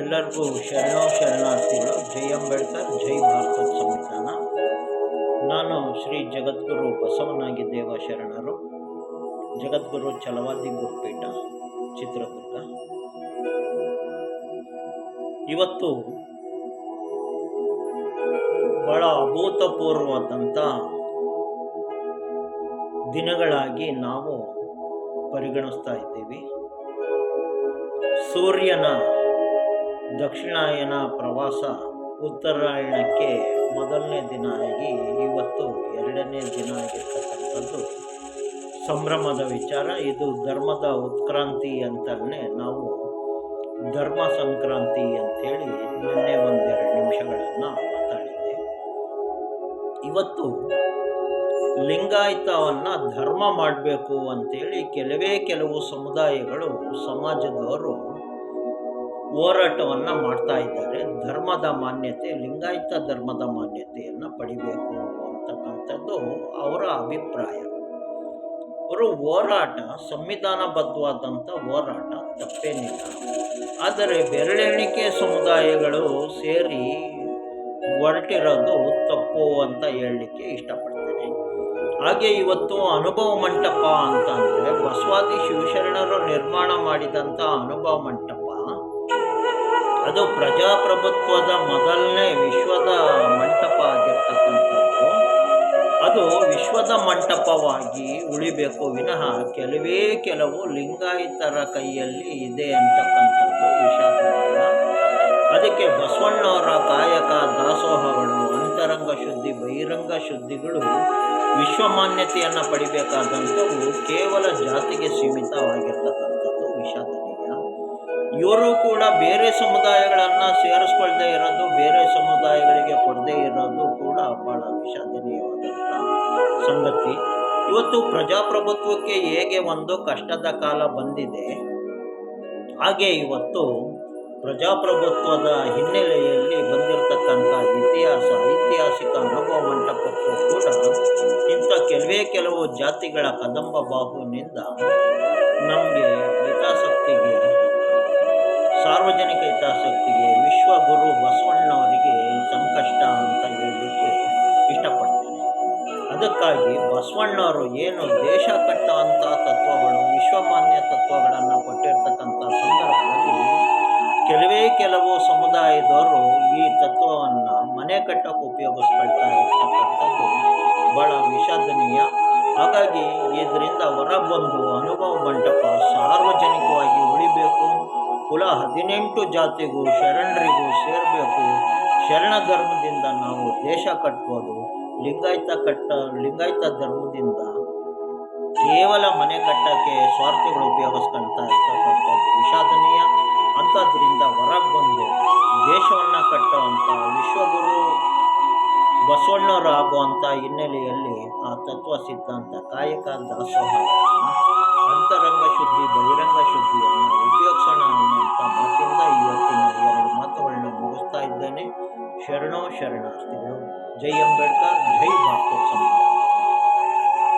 ಎಲ್ಲರಿಗೂ ಶರಣೋ ಶರಣಾರ್ಥಿಗಳು ಜೈ ಅಂಬೇಡ್ಕರ್, ಜೈ ಭಾರತ ಸಂವಿಧಾನ. ನಾನು ಶ್ರೀ ಜಗದ್ಗುರು ಬಸವನಾಗಿ ದೇವ ಶರಣರು ಜಗದ್ಗುರು ಚಲವಾದಿ ಗುರುಪೀಠ, ಚಿತ್ರದುರ್ಗ. ಇವತ್ತು ಬಹಳ ಅಭೂತಪೂರ್ವವಾದಂಥ ದಿನಗಳಾಗಿ ನಾವು ಪರಿಗಣಿಸ್ತಾ ಇದ್ದೀವಿ. ಸೂರ್ಯನ ದಕ್ಷಿಣಾಯನ ಪ್ರವಾಸ ಉತ್ತರಾಯಣಕ್ಕೆ ಮೊದಲನೇ ದಿನ ಆಗಿ ಇವತ್ತು ಎರಡನೇ ದಿನ ಆಗಿರ್ತಕ್ಕಂಥದ್ದು. ಸಂಭ್ರಮದ ವಿಚಾರ, ಇದು ಧರ್ಮದ ಉತ್ಕ್ರಾಂತಿ ಅಂತಲೇ ನಾವು ಧರ್ಮ ಸಂಕ್ರಾಂತಿ ಅಂಥೇಳಿ ನಿನ್ನೆ ಒಂದೆರಡು ನಿಮಿಷಗಳನ್ನು ಮಾತಾಡಿದ್ದೆ. ಇವತ್ತು ಲಿಂಗಾಯತವನ್ನು ಧರ್ಮ ಮಾಡಬೇಕು ಅಂತೇಳಿ ಕೆಲವೇ ಕೆಲವು ಸಮುದಾಯಗಳು, ಸಮಾಜದವರು ಹೋರಾಟವನ್ನು ಮಾಡ್ತಾ ಇದ್ದಾರೆ. ಧರ್ಮದ ಮಾನ್ಯತೆ, ಲಿಂಗಾಯತ ಧರ್ಮದ ಮಾನ್ಯತೆಯನ್ನು ಪಡಿಬೇಕು ಅಂತಕ್ಕಂಥದ್ದು ಅವರ ಅಭಿಪ್ರಾಯ. ಅವರು ಹೋರಾಟ ಸಂವಿಧಾನಬದ್ಧವಾದಂಥ ಹೋರಾಟ ತಪ್ಪೇನಿಲ್ಲ. ಆದರೆ ಬೆರಳೆಣಿಕೆ ಸಮುದಾಯಗಳು ಸೇರಿ ಹೊರಟಿರೋದು ತಪ್ಪು ಅಂತ ಹೇಳಲಿಕ್ಕೆ ಇಷ್ಟಪಡ್ತೇನೆ. ಹಾಗೆ ಇವತ್ತು ಅನುಭವ ಮಂಟಪ ಅಂತಂದರೆ ಬಸವಾದಿ ಶಿವಶರಣರು ನಿರ್ಮಾಣ ಮಾಡಿದಂಥ ಅನುಭವ ಮಂಟಪ. ಅದು ಪ್ರಜಾಪ್ರಭುತ್ವದ ಮೊದಲನೇ ವಿಶ್ವದ ಮಂಟಪ ಆಗಿರ್ತಕ್ಕಂಥದ್ದು ಅದು ವಿಶ್ವದ ಮಂಟಪವಾಗಿ ಉಳಿಬೇಕು ವಿನಃ ಕೆಲವೇ ಕೆಲವು ಲಿಂಗಾಯತರ ಕೈಯಲ್ಲಿ ಇದೆ ಅಂತಕ್ಕಂಥದ್ದು ವಿಷಾದವಾದ. ಅದಕ್ಕೆ ಬಸವಣ್ಣವರ ಕಾಯಕ ದಾಸೋಹಗಳು, ಅಂತರಂಗ ಶುದ್ಧಿ, ಬಹಿರಂಗ ಶುದ್ಧಿಗಳು, ವಿಶ್ವಮಾನ್ಯತೆಯನ್ನು ಪಡಿಬೇಕಾದಂಥವು ಕೇವಲ ಜಾತಿಗೆ ಸೀಮಿತವಾಗಿರ್ತಕ್ಕಂಥದ್ದು ವಿಷಾದನೀಯ ಇವರು ಕೂಡ ಬೇರೆ ಸಮುದಾಯಗಳನ್ನು ಸೇರಿಸ್ಕೊಳ್ದೇ ಇರೋದು, ಬೇರೆ ಸಮುದಾಯಗಳಿಗೆ ಕೊಡದೇ ಇರೋದು ಕೂಡ ಬಹಳ ವಿಷಾದನೀಯವಾದಂಥ ಸಂಗತಿ. ಇವತ್ತು ಪ್ರಜಾಪ್ರಭುತ್ವಕ್ಕೆ ಹೇಗೆ ಒಂದು ಕಷ್ಟದ ಕಾಲ ಬಂದಿದೆ, ಹಾಗೆ ಇವತ್ತು ಪ್ರಜಾಪ್ರಭುತ್ವದ ಹಿನ್ನೆಲೆಯಲ್ಲಿ ಬಂದಿರತಕ್ಕಂಥ ಇತಿಹಾಸ, ಐತಿಹಾಸಿಕ ಅನುಭವ ಮಂಟಪಕ್ಕೂ ಕೂಡ ಇಂಥ ಕೆಲವೇ ಕೆಲವು ಜಾತಿಗಳ ಕದಂಬ ಬಾಹುವಿನಿಂದ ನಮಗೆ ಹಿತಾಸಕ್ತಿಗೆ ಸಾರ್ವಜನಿಕ ಹಿತಾಸಕ್ತಿಗೆ ವಿಶ್ವಗುರು ಬಸವಣ್ಣವರಿಗೆ ಸಂಕಷ್ಟ ಅಂತ ಹೇಳಲಿಕ್ಕೆ ಇಷ್ಟಪಡ್ತೇನೆ. ಅದಕ್ಕಾಗಿ ಬಸವಣ್ಣವರು ಏನು ದೇಶ ಕಟ್ಟುವಂಥ ತತ್ವಗಳು, ವಿಶ್ವಮಾನ್ಯ ತತ್ವಗಳನ್ನು ಕೊಟ್ಟಿರ್ತಕ್ಕಂಥ ಸಂದರ್ಭದಲ್ಲಿ ಕೆಲವೇ ಕೆಲವು ಸಮುದಾಯದವರು ಈ ತತ್ವವನ್ನು ಮನೆ ಕಟ್ಟೋಕೆ ಉಪಯೋಗಿಸ್ಕೊಳ್ತಾ ಇರ್ತಕ್ಕಂಥದ್ದು ಭಾಳ ವಿಷಾದನೀಯ. ಹಾಗಾಗಿ ಇದರಿಂದ ಹೊರಬಂದು ಅನುಭವ ಮಂಟಪ ಸಾರ್ವಜನಿಕವಾಗಿ ಉಳಿಬೇಕು ಕುಲ ಹದಿನೆಂಟು ಜಾತಿಗೂ ಶರಣರಿಗೂ ಸೇರಬೇಕು. ಶರಣ ಧರ್ಮದಿಂದ ನಾವು ದೇಶ ಕಟ್ಬೋದು. ಲಿಂಗಾಯತ ಕಟ್ಟ, ಲಿಂಗಾಯತ ಧರ್ಮದಿಂದ ಕೇವಲ ಮನೆ ಕಟ್ಟಕ್ಕೆ ಸ್ವಾರ್ಥಿಗಳು ಉಪಯೋಗಿಸ್ಕೊಳ್ತಾ ಇರ್ತಕ್ಕಂಥದ್ದು ವಿಷಾದನೀಯ. ಅಂಥದ್ರಿಂದ ಹೊರಗೆ ಬಂದು ದೇಶವನ್ನು ಕಟ್ಟುವಂಥ ವಿಶ್ವಗುರು ಬಸವಣ್ಣವರು ಆಗುವಂಥ ಹಿನ್ನೆಲೆಯಲ್ಲಿ ಆ ತತ್ವ ಸಿದ್ಧಾಂತ ಕಾಯಕ ದಾಸೋಹ. ಮುಗಿಸ್ತಾ ಇದ್ದೇನೆ ಶರಣೋ ಶರಣಾರ್ಥಿಗಳು ಜೈ ಅಂಬೇಡ್ಕರ್ ಜೈ ಭಾರತ ಸಂವಿಧಾನ